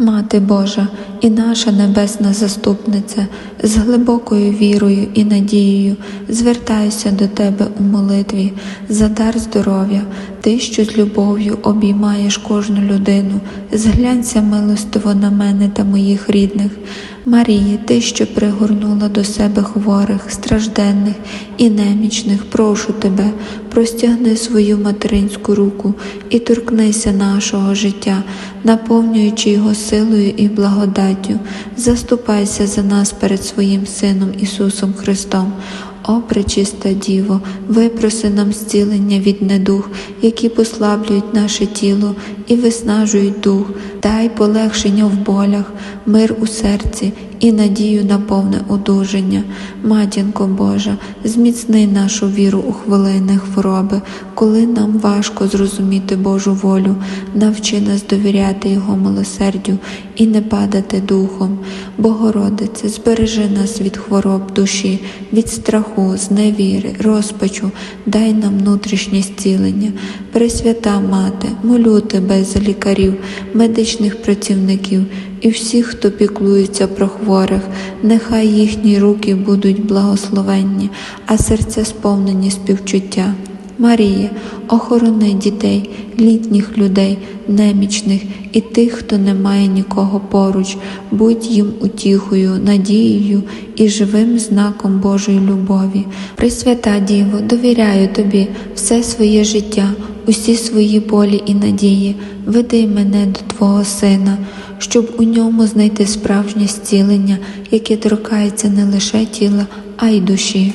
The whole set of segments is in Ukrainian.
Мати Божа і наша небесна заступниця, з глибокою вірою і надією звертаюся до Тебе у молитві за дар здоров'я, Ти, що з любов'ю обіймаєш кожну людину, зглянься милостиво на мене та моїх рідних. Марії, Ти, що пригорнула до себе хворих, стражденних і немічних, прошу Тебе, простягни свою материнську руку і торкнися нашого життя, наповнюючи його силою і благодаттю. Заступайся за нас перед своїм Сином Ісусом Христом. О, пречиста Діво, випроси нам зцілення від недух, які послаблюють наше тіло і виснажують дух, дай полегшення в болях, мир у серці і надію на повне одужання. Матінко Божа, зміцни нашу віру у хвилини хвороби, коли нам важко зрозуміти Божу волю, навчи нас довіряти Його милосердю і не падати духом. Богородице, збережи нас від хвороб душі, від страху, зневіри, розпачу, дай нам внутрішнє зцілення. Пресвята Мати, молю тебе за лікарів, медичних працівників і всіх, хто піклується про хворих, нехай їхні руки будуть благословенні, а серця сповнені співчуття. Марія, охорони дітей, літніх людей, немічних і тих, хто не має нікого поруч, будь їм утіхою, надією і живим знаком Божої любові. Пресвята Діво, довіряю тобі все своє життя, усі свої болі і надії, веди мене до Твого Сина, щоб у ньому знайти справжнє зцілення, яке торкається не лише тіла, а й душі.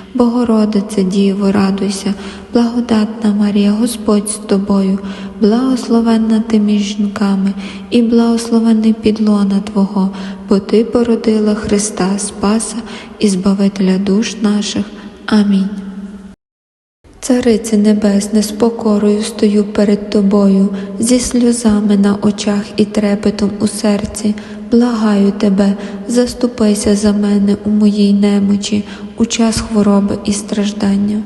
Богородице Діво, радуйся, благодатна Марія, Господь з тобою, благословенна ти між жінками, і благословенний підлона Твого, бо Ти породила Христа, Спаса і Збавителя душ наших. Амінь. Царице Небесне, з покорою стою перед Тобою, зі сльозами на очах і трепетом у серці. Благаю тебе, заступайся за мене у моїй немочі, у час хвороби і страждання.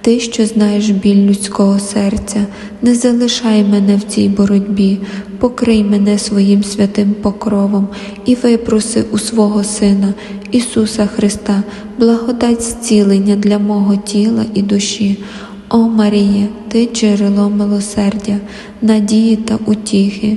Ти, що знаєш біль людського серця, не залишай мене в цій боротьбі, покрий мене своїм святим покровом і випроси у свого Сина, Ісуса Христа, благодать зцілення для мого тіла і душі. О Марія, ти джерело милосердя, надії та утіхи.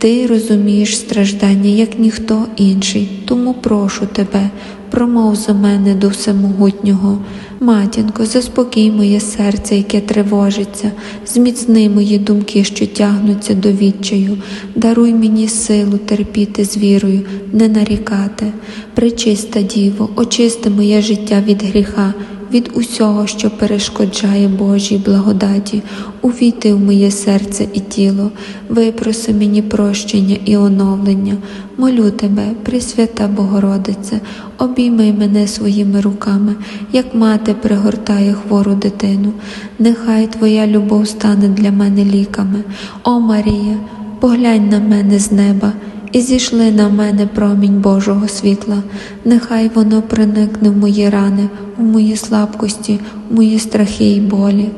Ти розумієш страждання, як ніхто інший, тому прошу тебе, промов за мене до всемогутнього. Матінко, заспокій моє серце, яке тривожиться, зміцни мої думки, що тягнуться до відчаю, даруй мені силу терпіти з вірою, не нарікати. Пречиста Діво, очисти моє життя від гріха від усього, що перешкоджає Божій благодаті, увійти в моє серце і тіло, випроси мені прощення і оновлення. Молю тебе, Пресвята Богородице, обійми мене своїми руками, як мати пригортає хвору дитину. Нехай Твоя любов стане для мене ліками. О Марія, поглянь на мене з неба. І зійшли на мене промінь Божого світла, нехай воно проникне в мої рани, у мої слабкості, у мої страхи й болі.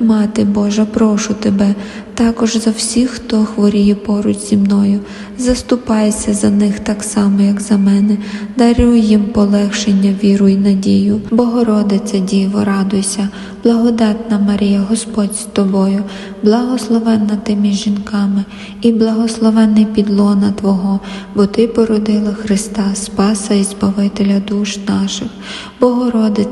Мати Божа, прошу тебе, також за всіх, хто хворіє поруч зі мною, заступайся за них так само, як за мене, даруй їм полегшення, віру й надію. Богородице Діво, радуйся, благодатна Марія, Господь з тобою, благословенна ти між жінками, і благословенний підлона Твого, бо Ти породила Христа, Спаса і Збавителя душ наших. Богородице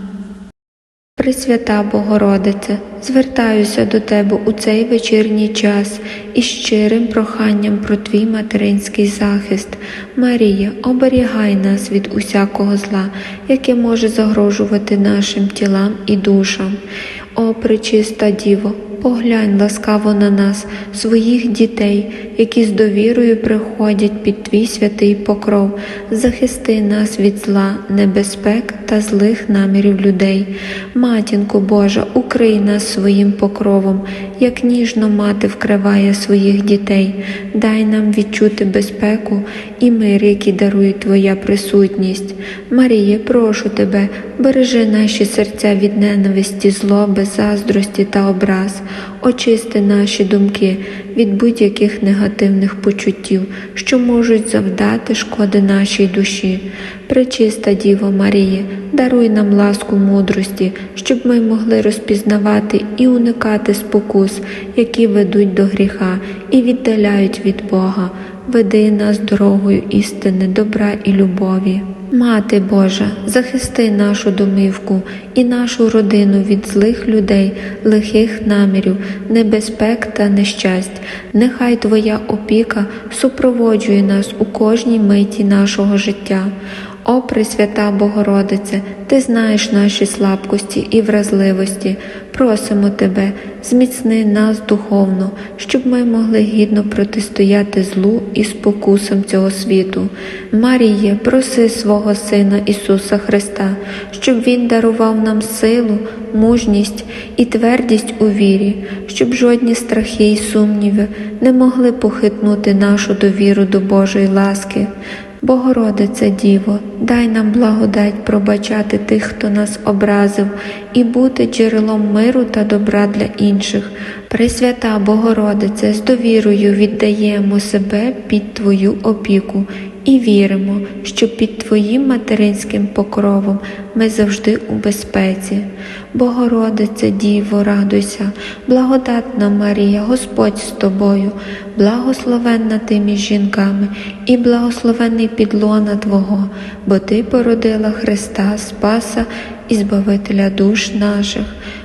Пресвята Богородице, звертаюся до Тебе у цей вечірній час із щирим проханням про Твій материнський захист. Марія, оберігай нас від усякого зла, яке може загрожувати нашим тілам і душам. О, пречиста Діво, поглянь ласкаво на нас, своїх дітей, які з довірою приходять під Твій святий покров, захисти нас від зла, небезпек та злих намірів людей. Матінко Божа, укрий нас своїм покровом, як ніжно мати вкриває своїх дітей, дай нам відчути безпеку і мир, який дарує Твоя присутність. Маріє, прошу Тебе, бережи наші серця від ненависті, злоби, заздрості та образ, очисти наші думки від будь-яких негативних почуттів, що можуть завдати шкоди нашій душі. Пречиста Діво Маріє, даруй нам ласку мудрості, щоб ми могли розпізнавати і уникати спокус, які ведуть до гріха і віддаляють від Бога. Веди нас дорогою істини, добра і любові. Мати Божа, захисти нашу домівку і нашу родину від злих людей, лихих намірів, небезпек та нещасть. Нехай Твоя опіка супроводжує нас у кожній миті нашого життя. О Пресвята Богородице, Ти знаєш наші слабкості і вразливості. Просимо Тебе, зміцни нас духовно, щоб ми могли гідно протистояти злу і спокусам цього світу. Маріє, проси свого Сина Ісуса Христа, щоб Він дарував нам силу, мужність і твердість у вірі, щоб жодні страхи й сумніви не могли похитнути нашу довіру до Божої ласки. Богородице Діво, дай нам благодать пробачати тих, хто нас образив, і бути джерелом миру та добра для інших. Пресвята Богородице, з довірою віддаємо себе під Твою опіку і віримо, що під Твоїм материнським покровом ми завжди у безпеці. Богородице Діво, радуйся, благодатна Марія, Господь з тобою, благословенна ти між жінками і благословений підлона Твого, бо Ти породила Христа Спаса і Збавителя душ наших.